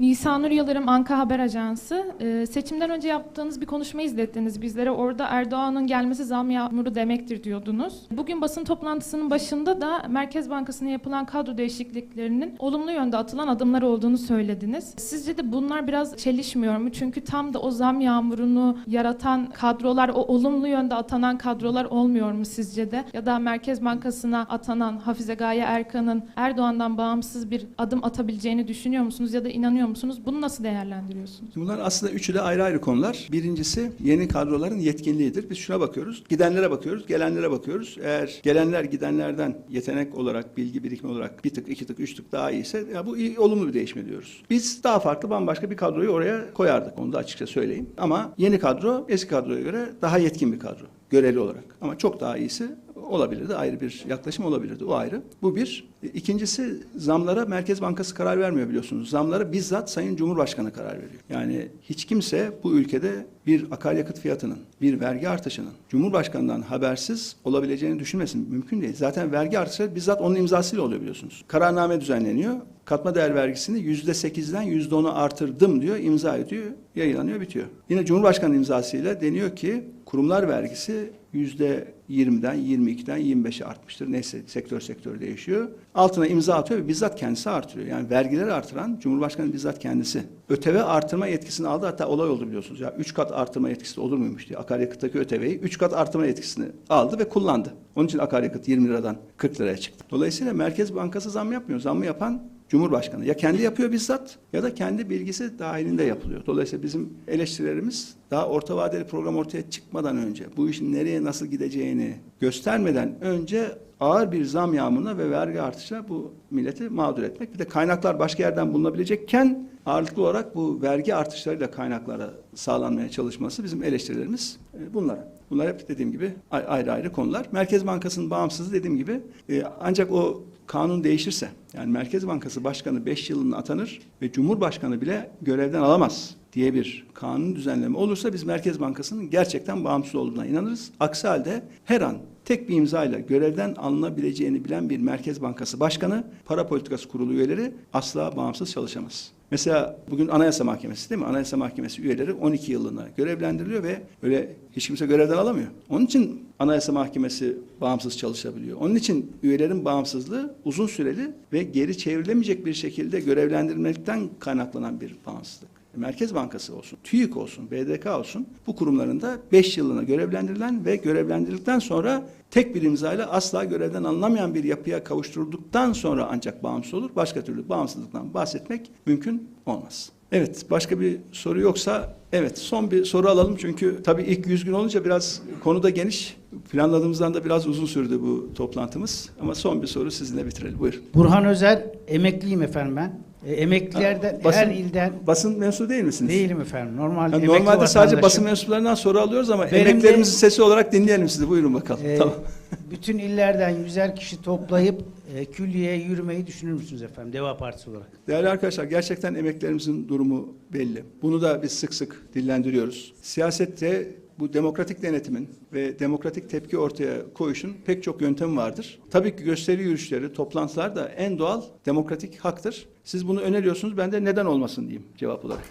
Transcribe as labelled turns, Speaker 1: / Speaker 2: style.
Speaker 1: Nisanur Yıldırım Anka Haber Ajansı. Ee, seçimden önce yaptığınız bir konuşma izlettiniz bizlere. Orada Erdoğan'ın gelmesi zam yağmuru demektir diyordunuz. Bugün basın toplantısının başında da Merkez Bankası'na yapılan kadro değişikliklerinin olumlu yönde atılan adımlar olduğunu söylediniz. Sizce de bunlar biraz çelişmiyor mu? Çünkü tam da o zam yağmurunu yaratan kadrolar, o olumlu yönde atanan kadrolar olmuyor mu sizce de? Ya da Merkez Bankası'na atanan Hafize Gaye Erkan'ın Erdoğan'dan bağımsız bir adım atabileceğini düşünüyor musunuz ya da inanıyor musunuz? Bunu nasıl değerlendiriyorsunuz?
Speaker 2: Bunlar aslında üçü de ayrı ayrı konular. Birincisi yeni kadroların yetkinliğidir. Biz şuna bakıyoruz. Gidenlere bakıyoruz, gelenlere bakıyoruz. Eğer gelenler gidenlerden yetenek olarak, bilgi birikimi olarak bir tık, iki tık, üç tık daha iyiyse ya bu iyi, olumlu bir değişme diyoruz. Biz daha farklı bambaşka bir kadroyu oraya koyardık. Onu da açıkça söyleyeyim. Ama yeni kadro eski kadroya göre daha yetkin bir kadro. Göreli olarak. Ama çok daha iyisi olabilirdi. Ayrı bir yaklaşım olabilirdi. O ayrı. Bu bir. E, İkincisi zamlara Merkez Bankası karar vermiyor biliyorsunuz. Zamlara bizzat Sayın Cumhurbaşkanı karar veriyor. Yani hiç kimse bu ülkede bir akaryakıt fiyatının, bir vergi artışının Cumhurbaşkanından habersiz olabileceğini düşünmesin. Mümkün değil. Zaten vergi artışı bizzat onun imzasıyla oluyor biliyorsunuz. Kararname düzenleniyor. Katma değer vergisini yüzde sekizden yüzde onu artırdım diyor, imza ediyor, yayınlanıyor, bitiyor. Yine Cumhurbaşkanı imzasıyla deniyor ki kurumlar vergisi yüzde 20'den 22'den 25'e artmıştır. Neyse sektör sektör değişiyor. Altına imza atıyor ve bizzat kendisi artırıyor. Yani vergileri artıran Cumhurbaşkanı bizzat kendisi. Öteve artırma yetkisini aldı. Hatta olay oldu biliyorsunuz. Ya 3 kat artırma yetkisi olur muymuş diye. Akaryakıttaki öteveyi 3 kat artırma yetkisini aldı ve kullandı. Onun için akaryakıt 20 liradan 40 liraya çıktı. Dolayısıyla Merkez Bankası zam yapmıyor. Zammı yapan Cumhurbaşkanı ya kendi yapıyor bizzat ya da kendi bilgisi dahilinde yapılıyor. Dolayısıyla bizim eleştirilerimiz daha orta vadeli program ortaya çıkmadan önce bu işin nereye nasıl gideceğini göstermeden önce ağır bir zam yağmuruna ve vergi artışına bu milleti mağdur etmek. Bir de kaynaklar başka yerden bulunabilecekken ağırlıklı olarak bu vergi artışlarıyla kaynaklara sağlanmaya çalışması bizim eleştirilerimiz e, bunlar. Bunlar hep dediğim gibi ayrı ayrı konular. Merkez Bankası'nın bağımsızlığı dediğim gibi e, ancak o kanun değişirse yani Merkez Bankası Başkanı 5 yılına atanır ve Cumhurbaşkanı bile görevden alamaz diye bir kanun düzenleme olursa biz Merkez Bankası'nın gerçekten bağımsız olduğuna inanırız. Aksi halde her an tek bir imzayla görevden alınabileceğini bilen bir Merkez Bankası Başkanı, Para Politikası Kurulu üyeleri asla bağımsız çalışamaz. Mesela bugün Anayasa Mahkemesi değil mi? Anayasa Mahkemesi üyeleri 12 yıllığına görevlendiriliyor ve öyle hiç kimse görevden alamıyor. Onun için Anayasa Mahkemesi bağımsız çalışabiliyor. Onun için üyelerin bağımsızlığı uzun süreli ve geri çevrilemeyecek bir şekilde görevlendirilmekten kaynaklanan bir bağımsızlık. Merkez Bankası olsun, TÜİK olsun, BDK olsun bu kurumlarında 5 yılına görevlendirilen ve görevlendirildikten sonra tek bir imzayla asla görevden alınamayan bir yapıya kavuşturulduktan sonra ancak bağımsız olur. Başka türlü bağımsızlıktan bahsetmek mümkün olmaz. Evet, başka bir soru yoksa evet son bir soru alalım çünkü tabii ilk 100 gün olunca biraz konu da geniş. Planladığımızdan da biraz uzun sürdü bu toplantımız. Ama son bir soru sizinle bitirelim. Buyurun.
Speaker 3: Burhan Özer, emekliyim efendim ben. E, emeklilerden,
Speaker 2: Basın-
Speaker 3: her ilden
Speaker 2: Basın mensubu değil misiniz?
Speaker 3: değilim efendim. Normal
Speaker 2: Yani normalde sadece basın mensuplarından soru alıyoruz ama
Speaker 3: Benim de-
Speaker 2: emeklerimizin sesi olarak dinleyelim sizi. Buyurun bakalım.
Speaker 3: E,
Speaker 2: tamam.
Speaker 3: Bütün illerden yüzer kişi toplayıp e, külliyeye yürümeyi düşünür müsünüz efendim Deva Partisi olarak?
Speaker 2: Değerli arkadaşlar gerçekten emeklerimizin durumu belli. Bunu da biz sık sık dillendiriyoruz. Siyasette bu demokratik denetimin ve demokratik tepki ortaya koyuşun pek çok yöntemi vardır. Tabii ki gösteri yürüyüşleri, toplantılar da en doğal demokratik haktır. Siz bunu öneriyorsunuz ben de neden olmasın diyeyim cevap olarak.